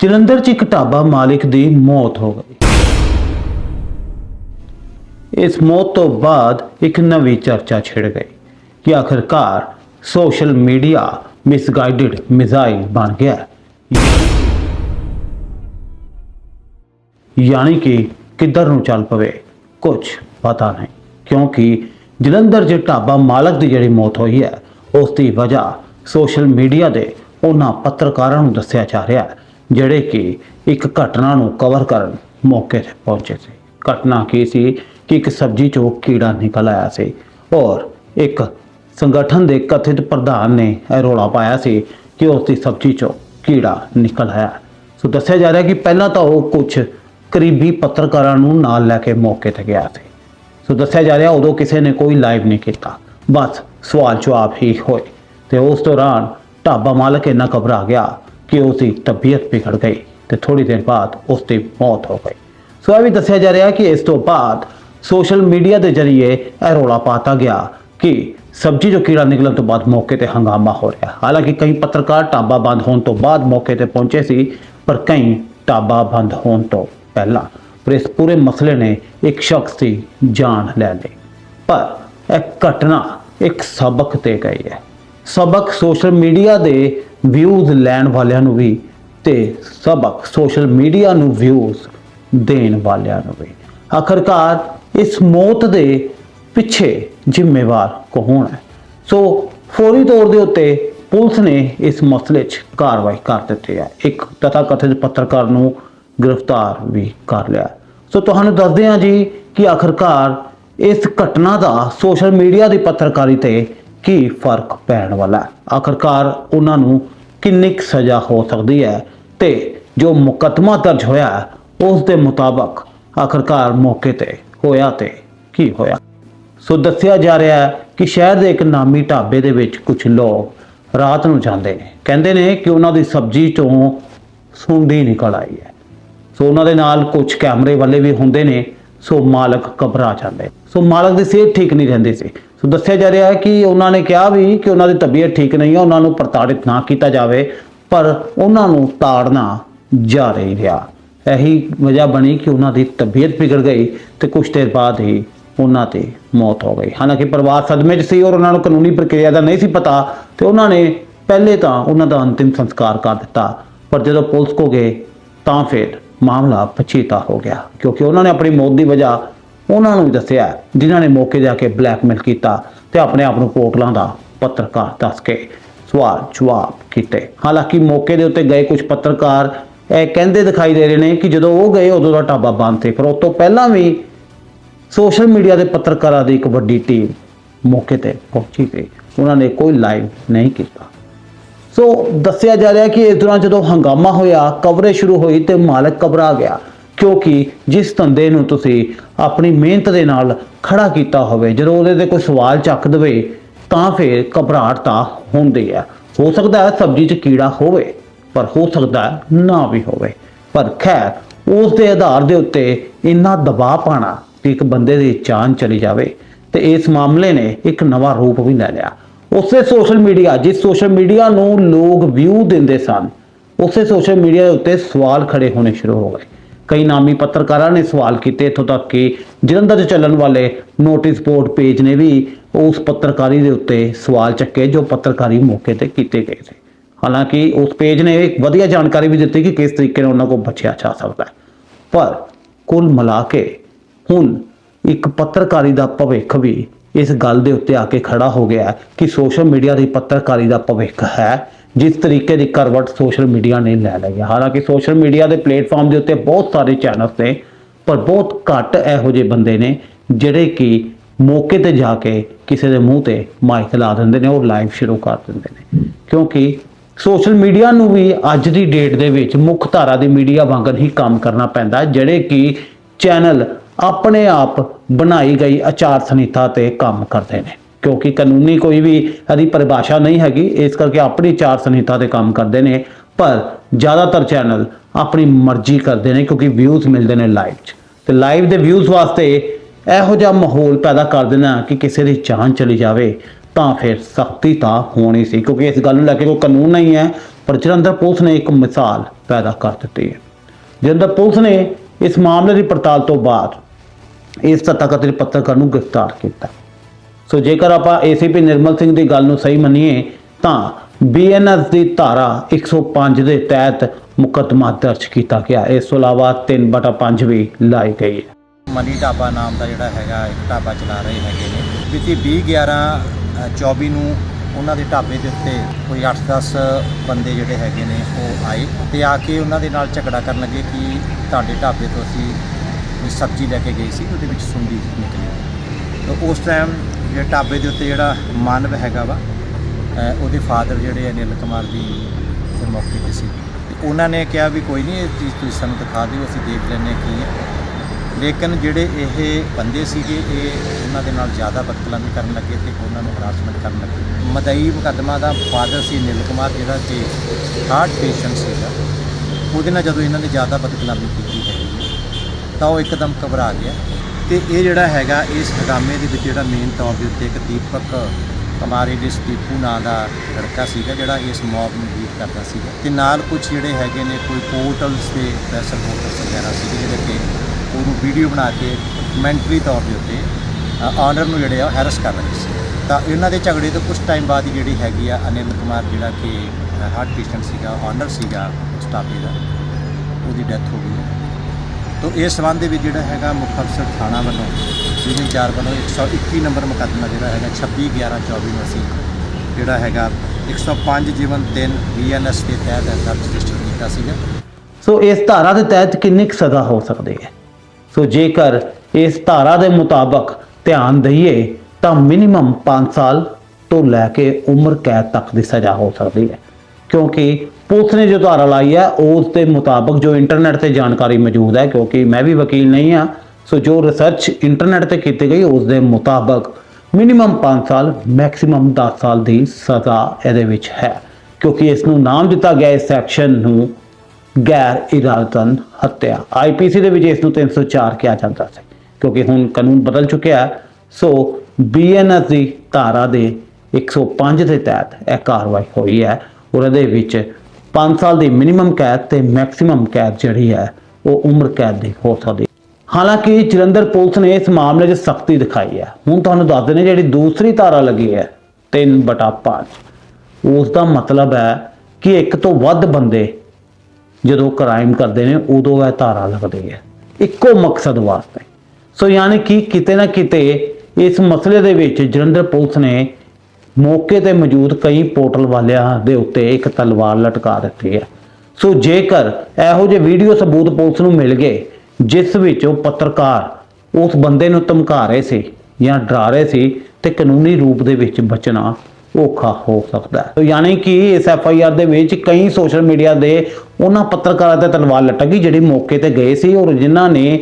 ਜਲੰਧਰ 'ਚ ਇੱਕ ਢਾਬਾ ਮਾਲਿਕ ਦੀ ਮੌਤ ਹੋ ਗਈ। ਇਸ ਮੌਤ ਤੋਂ ਬਾਅਦ ਇੱਕ ਨਵੀਂ ਚਰਚਾ ਛਿੜ ਗਈ ਕਿ ਆਖਰਕਾਰ ਸੋਸ਼ਲ ਮੀਡੀਆ ਮਿਸਗਾਈਡਡ ਮਿਜ਼ਾਈਲ ਬਣ ਗਿਆ ਯਾਨੀ ਕਿ ਕਿੱਧਰ ਨੂੰ ਚੱਲ ਪਵੇ, ਕੁਝ ਪਤਾ ਨਹੀਂ, ਕਿਉਂਕਿ ਜਲੰਧਰ 'ਚ ਢਾਬਾ ਮਾਲਕ ਦੀ ਜਿਹੜੀ ਮੌਤ ਹੋਈ ਹੈ, ਉਸ ਦੀ ਵਜ੍ਹਾ ਸੋਸ਼ਲ ਮੀਡੀਆ ਦੇ ਉਹਨਾਂ ਪੱਤਰਕਾਰਾਂ ਨੂੰ ਦੱਸਿਆ ਜਾ ਰਿਹਾ ਹੈ ਜਿਹੜੇ ਕਿ ਇੱਕ ਘਟਨਾ ਨੂੰ ਕਵਰ ਕਰਨ ਮੌਕੇ ਤੇ ਪਹੁੰਚੇ ਸੀ। ਘਟਨਾ ਕੀ ਸੀ ਕਿ ਇੱਕ ਸਬਜ਼ੀ ਚੋਂ ਕੀੜਾ ਨਿਕਲ ਆਇਆ ਸੀ ਔਰ ਇੱਕ ਸੰਗਠਨ ਦੇ ਕਥਿਤ ਪ੍ਰਧਾਨ ਨੇ ਇਹ ਰੌਲਾ ਪਾਇਆ ਸੀ ਕਿ ਉਸ ਦੀ ਸਬਜ਼ੀ ਚੋਂ ਕੀੜਾ ਨਿਕਲ ਆਇਆ। ਸੋ ਦੱਸਿਆ ਜਾ ਰਿਹਾ ਕਿ ਪਹਿਲਾਂ ਤਾਂ ਉਹ ਕੁਝ ਕਰੀਬੀ ਪੱਤਰਕਾਰਾਂ ਨੂੰ ਨਾਲ ਲੈ ਕੇ ਮੌਕੇ ਤੇ ਗਿਆ ਸੀ। ਸੋ ਦੱਸਿਆ ਜਾ ਰਿਹਾ ਉਦੋਂ ਕਿਸੇ ਨੇ ਕੋਈ ਲਾਈਵ ਨਹੀਂ ਕੀਤਾ। ਬਸ ਸਵਾਲ ਜਵਾਬ ਹੀ ਹੋਏ ਤੇ ਉਸ ਦੌਰਾਨ ਢਾਬਾ ਮਾਲਕ ਇੰਨਾ ਘਬਰਾ ਗਿਆ ਕਿ ਉਸ ਦੀ ਤਬੀਅਤ ਵਿਗੜ ਗਈ ਤੇ ਥੋੜੀ ਦੇਰ ਬਾਅਦ ਉਸ ਦੀ ਮੌਤ ਹੋ ਗਈ। ਸੋ ਇਹ ਵੀ ਦੱਸਿਆ ਜਾ ਰਿਹਾ ਕਿ ਇਸ ਤੋਂ ਬਾਅਦ ਸੋਸ਼ਲ ਮੀਡੀਆ ਦੇ ਜ਼ਰੀਏ ਇਹ ਰੌਲਾ ਪਾਤਾ ਗਿਆ ਕਿ ਸਬਜ਼ੀ ਜੋ ਕੀੜਾ ਨਿਕਲਣ ਤੋਂ ਬਾਅਦ ਮੌਕੇ ਤੇ ਹੰਗਾਮਾ ਹੋ ਰਿਹਾ। ਹਾਲਾਂਕਿ ਕਈ ਪੱਤਰਕਾਰ ਢਾਬਾ ਬੰਦ ਹੋਣ ਤੋਂ ਬਾਅਦ ਮੌਕੇ ਤੇ ਪਹੁੰਚੇ ਸੀ, ਪਰ ਕਈ ਢਾਬਾ ਬੰਦ ਹੋਣ ਤੋਂ ਪਹਿਲਾਂ ਪਰ ਇਸ ਪੂਰੇ ਮਸਲੇ ਨੇ ਇੱਕ ਸ਼ਖਸ ਦੀ ਜਾਨ ਲੈ ਲਈ। ਪਰ ਇਹ ਘਟਨਾ ਇੱਕ ਸਬਕ ਤੇ ਗਈ ਹੈ। ਸਬਕ ਸੋਸ਼ਲ ਮੀਡੀਆ ਦੇ ਵਿਊਜ਼ ਲੈਣ ਵਾਲਿਆਂ ਨੂੰ ਵੀ ਤੇ ਸਬਕ ਸੋਸ਼ਲ ਮੀਡੀਆ ਨੂੰ ਵਿਊਜ਼ ਦੇਣ ਵਾਲਿਆਂ ਨੂੰ ਵੀ। ਆਖਰਕਾਰ ਇਸ ਮੌਤ ਦੇ ਪਿੱਛੇ ਜ਼ਿੰਮੇਵਾਰ ਕੌਣ ਹੈ? ਸੋ ਫੌਰੀ ਤੌਰ ਦੇ ਉੱਤੇ ਪੁਲਿਸ ਨੇ ਇਸ ਮਸਲੇ 'ਚ ਕਾਰਵਾਈ ਕਰ ਦਿੱਤੀ ਹੈ। ਇੱਕ ਤਥਾਕਥਿਤ ਪੱਤਰਕਾਰ ਨੂੰ ਗ੍ਰਿਫਤਾਰ ਵੀ ਕਰ ਲਿਆ ਸੋ ਤੁਹਾਨੂੰ ਦੱਸਦੇ ਹਾਂ ਜੀ ਕਿ ਆਖਰਕਾਰ ਇਸ ਘਟਨਾ ਦਾ ਸੋਸ਼ਲ ਮੀਡੀਆ ਦੀ ਪੱਤਰਕਾਰੀ ਤੇ ਕੀ ਫ਼ਰਕ ਪੈਣ ਵਾਲਾ ਹੈ? ਆਖਰਕਾਰ ਉਹਨਾਂ ਨੂੰ ਕਿੰਨੀ ਕੁ ਸਜ਼ਾ ਹੋ ਸਕਦੀ ਹੈ? ਤੇ ਜੋ ਮੁਕੱਦਮਾ ਦਰਜ ਹੋਇਆ ਉਸ ਦੇ ਮੁਤਾਬਕ ਆਖਰਕਾਰ ਮੌਕੇ ਤੇ ਹੋਇਆ ਤੇ ਕੀ ਹੋਇਆ? ਸੋ ਦੱਸਿਆ ਜਾ ਰਿਹਾ ਹੈ ਕਿ ਸ਼ਹਿਰ ਦੇ ਇੱਕ ਨਾਮੀ ਢਾਬੇ ਦੇ ਵਿੱਚ ਕੁਝ ਲੋਕ ਰਾਤ ਨੂੰ ਜਾਂਦੇ ਨੇ। ਕਹਿੰਦੇ ਨੇ ਕਿ ਉਹਨਾਂ ਦੀ ਸਬਜ਼ੀ ਤੋਂ ਸੁੰਡੀ ਨਿਕਲ ਆਈ ਹੈ। ਸੋ ਉਹਨਾਂ ਦੇ ਨਾਲ ਕੁਝ ਕੈਮਰੇ ਵਾਲੇ ਵੀ ਹੁੰਦੇ ਨੇ। ਸੋ ਮਾਲਕ ਘਬਰਾ ਜਾਂਦੇ ਸੋ ਮਾਲਕ ਦੀ ਸਿਹਤ ਠੀਕ ਨਹੀਂ ਰਹਿੰਦੀ ਸੀ। ਸੋ ਦੱਸਿਆ ਜਾ ਰਿਹਾ ਹੈ ਕਿ ਉਹਨਾਂ ਨੇ ਕਿਹਾ ਵੀ ਕਿ ਉਹਨਾਂ ਦੀ ਤਬੀਅਤ ਠੀਕ ਨਹੀਂ ਹੈ, ਉਹਨਾਂ ਨੂੰ ਪ੍ਰਤਾੜਿਤ ਨਾ ਕੀਤਾ ਜਾਵੇ, ਪਰ ਉਹਨਾਂ ਨੂੰ ਤਾੜਨਾ ਜਾ ਰਹੀ ਰਿਹਾ। ਇਹੀ ਵਜ੍ਹਾ ਬਣੀ ਕਿ ਉਹਨਾਂ ਦੀ ਤਬੀਅਤ ਵਿਗੜ ਗਈ ਤੇ ਕੁਝ ਦੇਰ ਬਾਅਦ ਹੀ ਉਹਨਾਂ ਦੀ ਮੌਤ ਹੋ ਗਈ। ਹਾਲਾਂਕਿ ਪਰਿਵਾਰ ਸਦਮੇ 'ਚ ਸੀ ਔਰ ਉਹਨਾਂ ਨੂੰ ਕਾਨੂੰਨੀ ਪ੍ਰਕਿਰਿਆ ਦਾ ਨਹੀਂ ਸੀ ਪਤਾ ਤੇ ਉਹਨਾਂ ਨੇ ਪਹਿਲੇ ਤਾਂ ਉਹਨਾਂ ਦਾ ਅੰਤਿਮ ਸੰਸਕਾਰ ਕਰ ਦਿੱਤਾ, ਪਰ ਜਦੋਂ ਪੁਲਿਸ ਕੋ ਗਏ ਤਾਂ ਫਿਰ ਮਾਮਲਾ ਪਛੀਤਾ ਹੋ ਗਿਆ, ਕਿਉਂਕਿ ਉਹਨਾਂ ਨੇ ਆਪਣੀ ਮੌਤ ਦੀ ਵਜ੍ਹਾ ਉਹਨਾਂ ਨੂੰ ਹੀ ਦੱਸਿਆ ਜਿਨ੍ਹਾਂ ਨੇ ਮੌਕੇ ਜਾ ਕੇ ਬਲੈਕਮੇਲ ਕੀਤਾ ਤੇ ਆਪਣੇ ਆਪ ਨੂੰ ਪੋਟਲਾਂ ਦਾ ਪੱਤਰਕਾਰ ਦੱਸ ਕੇ ਸਵਾਲ ਜਵਾਬ ਕੀਤੇ। ਹਾਲਾਂਕਿ ਮੌਕੇ ਦੇ ਉੱਤੇ ਗਏ ਕੁਝ ਪੱਤਰਕਾਰ ਇਹ ਕਹਿੰਦੇ ਦਿਖਾਈ ਦੇ ਰਹੇ ਨੇ ਕਿ ਜਦੋਂ ਉਹ ਗਏ ਉਦੋਂ ਦਾ ਢਾਬਾ ਬੰਦ ਸੀ, ਪਰ ਉਸ ਤੋਂ ਪਹਿਲਾਂ ਵੀ ਸੋਸ਼ਲ ਮੀਡੀਆ ਦੇ ਪੱਤਰਕਾਰਾਂ ਦੀ ਇੱਕ ਵੱਡੀ ਟੀਮ ਮੌਕੇ ਤੇ ਪਹੁੰਚੀ ਸੀ। ਉਹਨਾਂ ਨੇ ਕੋਈ ਲਾਈਵ ਨਹੀਂ ਕੀਤਾ। ਸੋ ਦੱਸਿਆ ਜਾ ਰਿਹਾ ਕਿ ਇਸ ਦੌਰਾਨ ਜਦੋਂ ਹੰਗਾਮਾ ਹੋਇਆ ਕਵਰੇਜ ਸ਼ੁਰੂ ਹੋਈ ਤੇ ਮਾਲਕ ਘਬਰਾ ਗਿਆ। ਕਿਉਂਕਿ ਜਿਸ ਧੰਦੇ ਨੂੰ ਤੁਸੀਂ ਆਪਣੀ ਮਿਹਨਤ ਦੇ ਨਾਲ ਖੜਾ ਕੀਤਾ ਹੋਵੇ, ਜਦੋਂ ਉਹਦੇ ਤੇ ਕੋਈ ਸਵਾਲ ਚੱਕ ਦੇਵੇ, ਤਾਂ ਫਿਰ ਘਬਰਾਹਟ ਤਾਂ ਹੁੰਦੀ ਹੈ। ਹੋ ਸਕਦਾ ਹੈ ਸਬਜ਼ੀ 'ਚ ਕੀੜਾ ਹੋਵੇ, ਪਰ ਹੋ ਸਕਦਾ ਨਾ ਵੀ ਹੋਵੇ। ਪਰ ਖੈਰ, ਉਸ ਦੇ ਆਧਾਰ ਦੇ ਉੱਤੇ ਇੰਨਾ ਦਬਾਅ ਪਾਣਾ ਕਿ ਇੱਕ ਬੰਦੇ ਦੀ ਜਾਨ ਚਲੀ ਜਾਵੇ, ਤੇ ਇਸ ਮਾਮਲੇ ਨੇ ਇੱਕ ਨਵਾਂ ਰੂਪ ਵੀ ਲੈ ਲਿਆ। ਉਸੇ ਸੋਸ਼ਲ ਮੀਡੀਆ, ਜਿਸ ਸੋਸ਼ਲ ਮੀਡੀਆ ਨੂੰ ਲੋਕ ਵਿਊ ਦਿੰਦੇ ਸਨ, ਉਸੇ ਸੋਸ਼ਲ ਮੀਡੀਆ ਦੇ ਉੱਤੇ ਸਵਾਲ ਖੜੇ ਹੋਣੇ ਸ਼ੁਰੂ ਹੋ ਗਏ। ਕਈ ਨਾਮੀ ਪੱਤਰਕਾਰਾਂ ਨੇ ਸਵਾਲ ਕੀਤੇ ਇੱਥੋਂ ਤੱਕ ਕਿ ਜਲੰਧਰ 'ਚ ਚੱਲਣ ਵਾਲੇ ਨੋਟਿਸ ਬੋਰਡ ਪੇਜ ਨੇ ਵੀ ਉਸ ਪੱਤਰਕਾਰੀ ਦੇ ਉੱਤੇ ਸਵਾਲ ਚੱਕੇ ਜੋ ਪੱਤਰਕਾਰੀ ਮੌਕੇ ਤੇ ਕੀਤੇ ਗਏ ਸੀ। ਹਾਲਾਂਕਿ ਉਸ ਪੇਜ ਨੇ ਇੱਕ ਵਧੀਆ ਜਾਣਕਾਰੀ ਵੀ ਦਿੱਤੀ ਕਿ ਕਿਸ ਤਰੀਕੇ ਨਾਲ ਉਹਨਾਂ ਕੋਲ ਬਚਿਆ ਜਾ ਸਕਦਾ ਹੈ। ਪਰ ਕੁੱਲ ਮਿਲਾ ਕੇ ਹੁਣ ਇੱਕ ਪੱਤਰਕਾਰੀ ਦਾ ਭਵਿੱਖ ਵੀ ਇਸ ਗੱਲ ਦੇ ਉੱਤੇ ਆ ਕੇ ਖੜਾ ਹੋ ਗਿਆ ਕਿ ਸੋਸ਼ਲ ਮੀਡੀਆ ਦੀ ਪੱਤਰਕਾਰੀ ਦਾ ਭਵਿੱਖ ਹੈ। ਜਿਸ ਤਰੀਕੇ ਦੀ ਕਰਵਟ ਸੋਸ਼ਲ ਮੀਡੀਆ ਨੇ ਲੈ ਲਈ ਹੈ। ਹਾਲਾਂਕਿ ਸੋਸ਼ਲ ਮੀਡੀਆ ਦੇ ਪਲੇਟਫਾਰਮ ਦੇ ਉੱਤੇ ਬਹੁਤ ਸਾਰੇ ਚੈਨਲਸ ਨੇ, ਪਰ ਬਹੁਤ ਘੱਟ ਇਹੋ ਜਿਹੇ ਬੰਦੇ ਨੇ ਜਿਹੜੇ ਕਿ ਮੌਕੇ ਤੇ ਜਾ ਕੇ ਕਿਸੇ ਦੇ ਮੂੰਹ ਤੇ ਮਾਈਕ ਲਾ ਦਿੰਦੇ ਨੇ ਉਹ ਲਾਈਵ ਸ਼ੁਰੂ ਕਰ ਦਿੰਦੇ ਨੇ। ਕਿਉਂਕਿ ਸੋਸ਼ਲ ਮੀਡੀਆ ਨੂੰ ਵੀ ਅੱਜ ਦੀ ਡੇਟ ਦੇ ਵਿੱਚ ਮੁੱਖ ਧਾਰਾ ਦੇ ਮੀਡੀਆ ਵਾਂਗਰ ਹੀ ਕੰਮ ਕਰਨਾ ਪੈਂਦਾ ਜਿਹੜੇ ਕਿ ਚੈਨਲ ਆਪਣੇ ਆਪ ਬਣਾਈ ਗਈ ਆਚਾਰ ਸੰਹਿਤਾ ਤੇ ਕੰਮ ਕਰਦੇ ਨੇ। ਕਿਉਂਕਿ ਕਾਨੂੰਨੀ ਕੋਈ ਵੀ ਇਹਦੀ ਪਰਿਭਾਸ਼ਾ ਨਹੀਂ ਹੈਗੀ, ਇਸ ਕਰਕੇ ਆਪਣੀ ਚਾਰ ਸੰਹਿਤਾ ਤੇ ਕੰਮ ਕਰਦੇ ਨੇ, ਪਰ ਜ਼ਿਆਦਾਤਰ ਚੈਨਲ ਆਪਣੀ ਮਰਜ਼ੀ ਕਰਦੇ ਨੇ ਕਿਉਂਕਿ ਵਿਊਜ਼ ਮਿਲਦੇ ਨੇ ਲਾਈਵ 'ਚ। ਤੇ ਲਾਈਵ ਦੇ ਵਿਊਜ਼ ਵਾਸਤੇ ਇਹੋ ਜਿਹਾ ਮਾਹੌਲ ਪੈਦਾ ਕਰ ਦੇਣਾ ਕਿ ਕਿਸੇ ਦੀ ਜਾਨ ਚਲੀ ਜਾਵੇ, ਤਾਂ ਫਿਰ ਸਖਤੀ ਤਾਂ ਹੋਣੀ ਸੀ। ਕਿਉਂਕਿ ਇਸ ਗੱਲ ਨੂੰ ਲੈ ਕੇ ਕੋਈ ਕਾਨੂੰਨ ਨਹੀਂ ਹੈ, ਪਰ ਜਲੰਧਰ ਪੁਲਿਸ ਨੇ ਇੱਕ ਮਿਸਾਲ ਪੈਦਾ ਕਰ ਦਿੱਤੀ ਹੈ। ਜਲੰਧਰ ਪੁਲਿਸ ਨੇ ਇਸ ਮਾਮਲੇ ਦੀ ਪੜਤਾਲ ਤੋਂ ਬਾਅਦ ਇਸ ਤਤਕਥਿਤ ਪੱਤਰਕਾਰ ਨੂੰ ਗ੍ਰਿਫਤਾਰ ਕੀਤਾ। ਸੋ ਜੇਕਰ ਆਪਾਂ ਏਸੀਪੀ ਨਿਰਮਲ ਸਿੰਘ ਦੀ ਗੱਲ ਨੂੰ ਸਹੀ ਮੰਨੀਏ ਤਾਂ ਬੀਐਨਐਸ ਦੀ ਧਾਰਾ 105 ਦੇ ਤਹਿਤ ਮੁਕੱਦਮਾ ਦਰਜ ਕੀਤਾ ਗਿਆ। ਇਸ ਤੋਂ ਇਲਾਵਾ 3/5 ਵੀ ਲਾਈ ਗਈ ਹੈ। ਮਨੀ ਢਾਬਾ ਨਾਮ ਦਾ ਜਿਹੜਾ ਹੈਗਾ ਇੱਕ ਢਾਬਾ ਚਲਾ ਰਹੇ ਹੈਗੇ ਨੇ। ਮਿਤੀ 20 11 ਅ, 24 ਨੂੰ ਉਹਨਾਂ ਦੇ ਢਾਬੇ ਦੇ ਉੱਤੇ ਕੋਈ 8-10 ਬੰਦੇ ਜਿਹੜੇ ਹੈਗੇ ਨੇ ਉਹ ਆਏ ਤੇ ਆ ਕੇ ਉਹਨਾਂ ਦੇ ਨਾਲ ਝਗੜਾ ਕਰਨ ਲੱਗੇ ਕਿ ਤੁਹਾਡੇ ਢਾਬੇ ਤੋਂ ਅਸੀਂ ਕੋਈ ਸਬਜ਼ੀ ਲੈ ਕੇ ਗਏ ਸੀ ਉਹਦੇ ਵਿੱਚ ਸੁੰਡੀ ਨਿਕਲੀ। ਤਾਂ ਉਸ ਟਾਈਮ ਜੇ ਢਾਬੇ ਦੇ ਉੱਤੇ ਜਿਹੜਾ ਮਾਨਵ ਹੈਗਾ ਵਾ ਉਹਦੇ ਫਾਦਰ ਜਿਹੜੇ ਅਨਿਲ ਕੁਮਾਰ ਦੀ ਤੇ ਮੌਕੇ ਤੇ ਸੀ। ਤੇ ਉਹਨਾਂ ਨੇ ਕਿਹਾ ਵੀ ਕੋਈ ਨਹੀਂ, ਇਹ ਚੀਜ਼ ਤੁਸੀਂ ਸਾਨੂੰ ਦਿਖਾ ਦਿਓ, ਅਸੀਂ ਦੇਖ ਲੈਂਦੇ ਹਾਂ ਕੀ ਹੈ ਲੇਕਿਨ ਜਿਹੜੇ ਇਹ ਬੰਦੇ ਸੀਗੇ, ਇਹ ਉਹਨਾਂ ਦੇ ਨਾਲ ਜ਼ਿਆਦਾ ਬਦਕਲਾਮੀ ਕਰਨ ਲੱਗੇ ਤੇ ਉਹਨਾਂ ਨੂੰ ਹਰਾਸਮੈਂਟ ਕਰਨ ਲੱਗੇ। ਮਦਈ ਮੁਕੱਦਮਾ ਦਾ ਫਾਦਰ ਸੀ ਨਿਲ ਕੁਮਾਰ, ਜਿਹੜਾ ਕਿ ਹਾਰਟ ਪੇਸ਼ੈਂਟ ਸੀਗਾ। ਉਹਦੇ ਨਾਲ ਜਦੋਂ ਇਹਨਾਂ ਨੇ ਜ਼ਿਆਦਾ ਬਦਕਲਾਮੀ ਕੀਤੀ ਹੈਗੀ ਤਾਂ ਉਹ ਇੱਕਦਮ ਘਬਰਾ ਗਿਆ। ਤੇ ਇਹ ਜਿਹੜਾ ਹੈਗਾ, ਇਸ ਹਗਾਮੇ ਦੇ ਵਿੱਚ ਜਿਹੜਾ ਮੇਨ ਤੌਰ ਦੇ ਉੱਤੇ ਇੱਕ ਦੀਪਕ ਕੁਮਾਰੀ ਦੇ ਦੀਪੂ ਨਾਂ ਦਾ ਲੜਕਾ ਸੀਗਾ, ਜਿਹੜਾ ਇਸ ਮੌਬ ਨੂੰ ਲੀਡ ਕਰਦਾ ਸੀਗਾ। ਤੇ ਨਾਲ ਕੁਝ ਜਿਹੜੇ ਹੈਗੇ ਨੇ, ਕੋਈ ਪੋਰਟਲਸ ਤੇ ਪ੍ਰੈਸ ਰਿਪੋਰਟਰਸ ਵਗੈਰਾ ਸੀਗੇ, ਜਿਹੜੇ ਕਿ ਉਹਨੂੰ ਵੀਡੀਓ ਬਣਾ ਕੇ ਮੈਂਟਲੀ ਤੌਰ ਦੇ ਉੱਤੇ ਆਨਰ ਨੂੰ ਜਿਹੜੇ ਆ ਹੈਰਸ ਕਰ ਰਹੇ ਸੀ। ਤਾਂ ਇਹਨਾਂ ਦੇ ਝਗੜੇ ਤੋਂ ਕੁਝ ਟਾਈਮ ਬਾਅਦ ਹੀ ਜਿਹੜੀ ਹੈਗੀ ਆ ਅਨਿਲ ਕੁਮਾਰ, ਜਿਹੜਾ ਕਿ ਹਾਰਟ ਪੇਸ਼ੈਂਟ ਸੀਗਾ ਆਨਰ ਸੀਗਾ ਸਟਾਫੇ ਦਾ, ਉਹਦੀ ਡੈਥ ਹੋ ਗਈ। ਹੈ ਤੋ ਇਸ ਸੰਬੰਧ ਦੇ ਵਿੱਚ ਜਿਹੜਾ ਹੈਗਾ ਮੁੱਖ ਅਫਸਰ ਥਾਣਾ ਵੱਲੋਂ ਡਿਵੀਜ਼ਨ 4 ਵੱਲੋਂ 121 ਨੰਬਰ ਮੁਕੱਦਮਾ ਜਿਹੜਾ ਹੈਗਾ 26 11 24 ਨੂੰ ਅਸੀਂ ਜਿਹੜਾ ਹੈਗਾ 105 ਜੀਵਨ 3 ਬੀਐਨਐਸ ਦੇ ਤਹਿਤ ਦਰਜ ਰਜਿਸਟਰ ਕੀਤਾ ਸੀਗਾ। ਸੋ ਇਸ ਧਾਰਾ ਦੇ ਤਹਿਤ ਕਿੰਨੀ ਕੁ ਸਜ਼ਾ ਹੋ ਸਕਦੀ ਹੈ? ਸੋ ਜੇਕਰ ਇਸ ਧਾਰਾ ਦੇ ਮੁਤਾਬਕ ਧਿਆਨ ਦਈਏ, ਤਾਂ ਮਿਨੀਮਮ 5 ਸਾਲ ਤੋਂ ਲੈ ਕੇ ਉਮਰ ਕੈਦ ਤੱਕ ਦੀ ਸਜ਼ਾ ਹੋ ਸਕਦੀ ਹੈ। ਕਿਉਂਕਿ ਪੁਲਿਸ ਨੇ ਜੋ ਧਾਰਾ ਲਾਈ ਹੈ, ਉਸ ਦੇ ਮੁਤਾਬਕ ਜੋ ਇੰਟਰਨੈਟ ਤੇ ਜਾਣਕਾਰੀ ਮੌਜੂਦ ਹੈ, ਕਿਉਂਕਿ ਮੈਂ ਵੀ ਵਕੀਲ ਨਹੀਂ ਹਾਂ, ਸੋ ਜੋ ਰਿਸਰਚ ਇੰਟਰਨੈਟ ਤੇ ਕੀਤੀ ਗਈ, ਉਸ ਦੇ ਮੁਤਾਬਕ ਮਿਨੀਮਮ 5 ਸਾਲ ਮੈਕਸਿਮਮ 10 ਸਾਲ ਦੀ ਸਜ਼ਾ ਇਹਦੇ ਵਿੱਚ ਹੈ। ਕਿਉਂਕਿ ਇਸ ਨੂੰ ਨਾਮ ਦਿੱਤਾ ਗਿਆ ਇਸ ਸੈਕਸ਼ਨ ਨੂੰ ਗੈਰ ਇਰਾਦਤਨ ਹੱਤਿਆ। ਆਈਪੀਸੀ ਦੇ ਵਿੱਚ ਇਸ ਨੂੰ 304 ਕਿਹਾ ਜਾਂਦਾ ਸੀ, ਕਿਉਂਕਿ ਹੁਣ ਕਾਨੂੰਨ ਬਦਲ ਚੁੱਕਿਆ ਹੈ। ਸੋ ਬੀਐਨਐਸ ਦੀ ਧਾਰਾ ਦੇ 105 ਦੇ ਤਹਿਤ ਇਹ ਕਾਰਵਾਈ ਹੋਈ ਹੈ। ਔਰ ਇਹਦੇ ਵਿੱਚ 5 ਸਾਲ ਦੀ ਮਿਨੀਮਮ ਕੈਦ ਤੇ ਮੈਕਸਿਮਮ ਕੈਦ ਜਿਹੜੀ ਹੈ, ਉਹ ਉਮਰ ਕੈਦ ਦੀ ਹੋ ਸਕਦੀ ਹਾਲਾਂਕਿ ਜਲੰਧਰ ਪੁਲਿਸ ਨੇ ਇਸ ਮਾਮਲੇ 'ਚ ਸਖਤੀ ਦਿਖਾਈ ਹੈ। ਹੁਣ ਤੁਹਾਨੂੰ ਦੱਸ ਦਿੰਦੇ ਜਿਹੜੀ ਦੂਸਰੀ ਧਾਰਾ ਲੱਗੀ ਹੈ 3/5 ਉਸ ਦਾ ਮਤਲਬ ਹੈ ਕਿ ਇੱਕ ਤੋਂ ਵੱਧ ਬੰਦੇ ਜਦੋਂ ਕ੍ਰਾਈਮ ਕਰਦੇ ਨੇ, ਉਦੋਂ ਇਹ ਧਾਰਾ ਲੱਗਦੀ ਹੈ। ਇੱਕੋ ਮਕਸਦ ਵਾਸਤੇ। ਸੋ ਯਾਨੀ ਕਿ ਕਿਤੇ ਨਾ ਕਿਤੇ ਇਸ ਮਸਲੇ ਦੇ ਵਿੱਚ ਜਲੰਧਰ ਪੁਲਿਸ ਨੇ ਮੌਕੇ ਤੇ ਮੌਜੂਦ ਕਈ ਪੋਰਟਲ ਵਾਲਿਆਂ ਦੇ ਉੱਤੇ ਇੱਕ ਤਲਵਾਰ ਲਟਕਾ ਦਿੱਤੀ ਹੈ। ਸੋ ਜੇਕਰ ਇਹੋ ਜਿਹੇ ਵੀਡੀਓ ਸਬੂਤ ਪੁਲਿਸ ਨੂੰ ਮਿਲ ਗਏ, ਜਿਸ ਵਿੱਚ ਉਹ ਪੱਤਰਕਾਰ ਉਸ ਬੰਦੇ ਨੂੰ ਧਮਕਾ ਰਹੇ ਸੀ ਜਾਂ ਡਰਾ ਰਹੇ ਸੀ ਤੇ ਕਾਨੂੰਨੀ ਰੂਪ ਦੇ ਵਿੱਚ ਬਚਣਾ ਔਖਾ ਹੋ ਸਕਦਾ ਹੈ। ਯਾਨੀ ਕਿ ਇਸ ਐਫ ਆਈ ਆਰ ਦੇ ਵਿੱਚ ਕਈ ਸੋਸ਼ਲ ਮੀਡੀਆ ਦੇ ਉਹਨਾਂ ਪੱਤਰਕਾਰਾਂ ਤੇ ਤਲਵਾਰ ਲਟਕ ਗਈ ਜਿਹੜੀ ਮੌਕੇ ਤੇ ਗਏ ਸੀ ਔਰ ਜਿਨ੍ਹਾਂ ਨੇ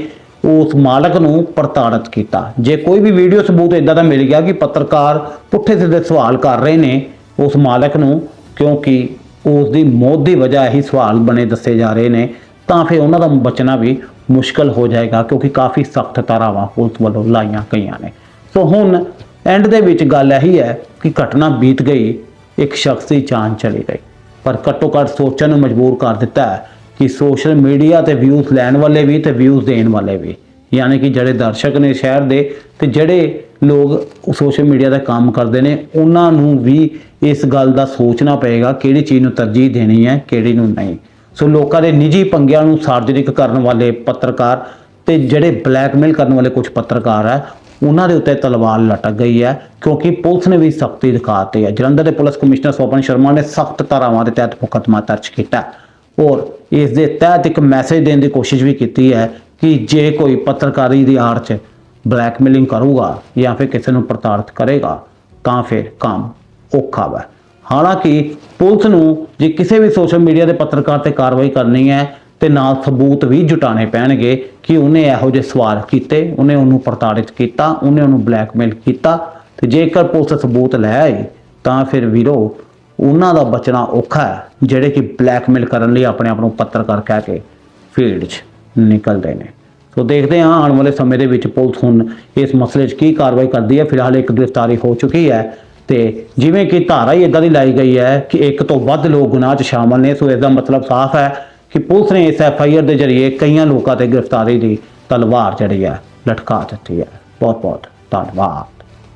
ਉਸ ਮਾਲਕ ਨੂੰ ਪ੍ਰਤਾੜਿਤ ਕੀਤਾ। ਜੇ ਕੋਈ ਵੀ ਵੀਡੀਓ ਸਬੂਤ ਇਦਾਂ ਦਾ ਮਿਲ ਗਿਆ ਕਿ ਪੱਤਰਕਾਰ ਪੁੱਠੇ ਸਿੱਧੇ ਸਵਾਲ ਕਰ ਰਹੇ ਨੇ, ਉਸ ਮਾਲਕ ਨੂੰ ਕਿਉਂਕਿ ਉਸ ਦੀ ਮੌਤ ਦੀ ਵਜ੍ਹਾ ਹੀ ਸਵਾਲ ਬਣੇ ਦੱਸੇ ਜਾ ਰਹੇ ਨੇ, ਤਾਂ ਫਿਰ ਉਹਨਾਂ ਦਾ ਬਚਣਾ ਵੀ ਮੁਸ਼ਕਲ ਹੋ ਜਾਏਗਾ ਕਿਉਂਕਿ ਕਾਫੀ ਸਖਤ ਧਾਰਾਵਾਂ ਪੁਲਿਸ ਵੱਲੋਂ ਲਾਈਆਂ ਗਈਆਂ ਨੇ। ਸੋ ਹੁਣ ਐਂਡ ਦੇ ਵਿੱਚ ਗੱਲ ਇਹੀ ਹੈ ਕਿ ਘਟਨਾ ਬੀਤ ਗਈ, ਇੱਕ ਸ਼ਖਸ ਦੀ ਜਾਨ ਚਲੀ ਗਈ, ਪਰ ਘੱਟੋ ਘੱਟ ਸੋਚਣ ਨੂੰ ਮਜਬੂਰ ਕਰ ਦਿੱਤਾ ਹੈ ਕਿ ਸੋਸ਼ਲ ਮੀਡੀਆ ਤੇ ਵਿਊਜ਼ ਲੈਣ ਵਾਲੇ ਵੀ ਤੇ ਵਿਊਜ਼ ਦੇਣ ਵਾਲੇ ਵੀ। ਯਾਨੀ ਕਿ ਜਿਹੜੇ ਦਰਸ਼ਕ ਨੇ ਸ਼ਹਿਰ ਦੇ ਤੇ ਜਿਹੜੇ ਲੋਕ ਸੋਸ਼ਲ ਮੀਡੀਆ ਦਾ ਕੰਮ ਕਰਦੇ ਨੇ, ਉਹਨਾਂ ਨੂੰ ਵੀ ਇਸ ਗੱਲ ਦਾ ਸੋਚਣਾ ਪਏਗਾ ਕਿਹੜੀ ਚੀਜ਼ ਨੂੰ ਤਰਜੀਹ ਦੇਣੀ ਹੈ, ਕਿਹੜੀ ਨੂੰ ਨਹੀਂ। ਸੋ ਲੋਕਾਂ ਦੇ ਨਿੱਜੀ ਪੰਗਿਆਂ ਨੂੰ ਸਾਰਜਨਿਕ ਕਰਨ ਵਾਲੇ ਪੱਤਰਕਾਰ ਤੇ ਜਿਹੜੇ ਬਲੈਕਮੇਲ ਕਰਨ ਵਾਲੇ ਕੁਝ ਪੱਤਰਕਾਰ ਹੈ, ਉਹਨਾਂ ਦੇ ਉੱਤੇ ਤਲਵਾਰ ਲਟਕ ਗਈ ਹੈ, ਕਿਉਂਕਿ ਪੁਲਿਸ ਨੇ ਵੀ ਸਖਤੀ ਦਿਖਾਤੀ ਹੈ। ਜਲੰਧਰ ਦੇ ਪੁਲਿਸ ਕਮਿਸ਼ਨਰ ਸੋਪਨ ਸ਼ਰਮਾ ਨੇ ਸਖਤ ਧਾਰਾਵਾਂ ਦੇ ਤਹਿਤ ਮੁਕੱਦਮਾ ਦਰਜ ਕੀਤਾ ਔਰ ਇਸ ਦੇ ਤਹਿਤ ਇੱਕ ਮੈਸੇਜ ਦੇਣ ਦੀ ਕੋਸ਼ਿਸ਼ ਵੀ ਕੀਤੀ ਹੈ ਕਿ ਜੇ ਕੋਈ ਪੱਤਰਕਾਰੀ ਦੀ ਆੜ 'ਚ ਬਲੈਕਮੇਲਿੰਗ ਕਰੂਗਾ ਜਾਂ ਫਿਰ ਕਿਸੇ ਨੂੰ ਪ੍ਰਤਾੜਿਤ ਕਰੇਗਾ, ਤਾਂ ਫਿਰ ਕੰਮ ਔਖਾ ਵਾ। ਹਾਲਾਂਕਿ ਪੁਲਿਸ ਨੂੰ ਜੇ ਕਿਸੇ ਵੀ ਸੋਸ਼ਲ ਮੀਡੀਆ ਦੇ ਪੱਤਰਕਾਰ ਤੇ ਕਾਰਵਾਈ ਕਰਨੀ ਹੈ, ਤੇ ਨਾਲ ਸਬੂਤ ਵੀ ਜੁਟਾਣੇ ਪੈਣਗੇ ਕਿ ਉਹਨੇ ਇਹੋ ਜਿਹੇ ਸਵਾਲ ਕੀਤੇ, ਉਹਨੇ ਉਹਨੂੰ ਪ੍ਰਤਾੜਿਤ ਕੀਤਾ, ਉਹਨੇ ਉਹਨੂੰ ਬਲੈਕਮੇਲ ਕੀਤਾ, ਤੇ ਜੇਕਰ ਪੁਲਿਸ ਸਬੂਤ ਲੈ ਆਈ, ਤਾਂ ਫਿਰ ਵੀਰੋ ਉਹਨਾਂ ਦਾ ਬਚਣਾ ਔਖਾ ਹੈ, ਜਿਹੜੇ ਕਿ ਬਲੈਕਮੇਲ ਕਰਨ ਲਈ ਆਪਣੇ ਆਪ ਨੂੰ ਪੱਤਰਕਾਰ ਕਹਿ ਕੇ ਫੀਲਡ 'ਚ ਨਿਕਲਦੇ ਨੇ। ਸੋ ਦੇਖਦੇ ਹਾਂ ਆਉਣ ਵਾਲੇ ਸਮੇਂ ਦੇ ਵਿੱਚ ਪੁਲਿਸ ਹੁਣ ਇਸ ਮਸਲੇ 'ਚ ਕੀ ਕਾਰਵਾਈ ਕਰਦੀ ਹੈ। ਫਿਲਹਾਲ ਇੱਕ ਗ੍ਰਿਫਤਾਰੀ ਹੋ ਚੁੱਕੀ ਹੈ ਤੇ ਜਿਵੇਂ ਕਿ ਧਾਰਾ ਹੀ ਇਦਾਂ ਦੀ ਲਾਈ ਗਈ ਹੈ ਕਿ ਇੱਕ ਤੋਂ ਵੱਧ ਲੋਕ ਗੁਨਾਹ 'ਚ ਸ਼ਾਮਲ ਨੇ। ਸੋ ਇਸ ਦਾ ਮਤਲਬ ਸਾਫ਼ ਹੈ ਕਿ ਪੁਲਿਸ ਨੇ ਇਸ ਐਫ ਆਈ ਆਰ ਦੇ ਜ਼ਰੀਏ ਕਈਆਂ ਲੋਕਾਂ ਤੇ ਗ੍ਰਿਫਤਾਰੀ ਦੀ ਤਲਵਾਰ ਜਿਹੜੀ ਹੈ ਲਟਕਾ ਦਿੱਤੀ ਹੈ। ਬਹੁਤ ਬਹੁਤ ਧੰਨਵਾਦ।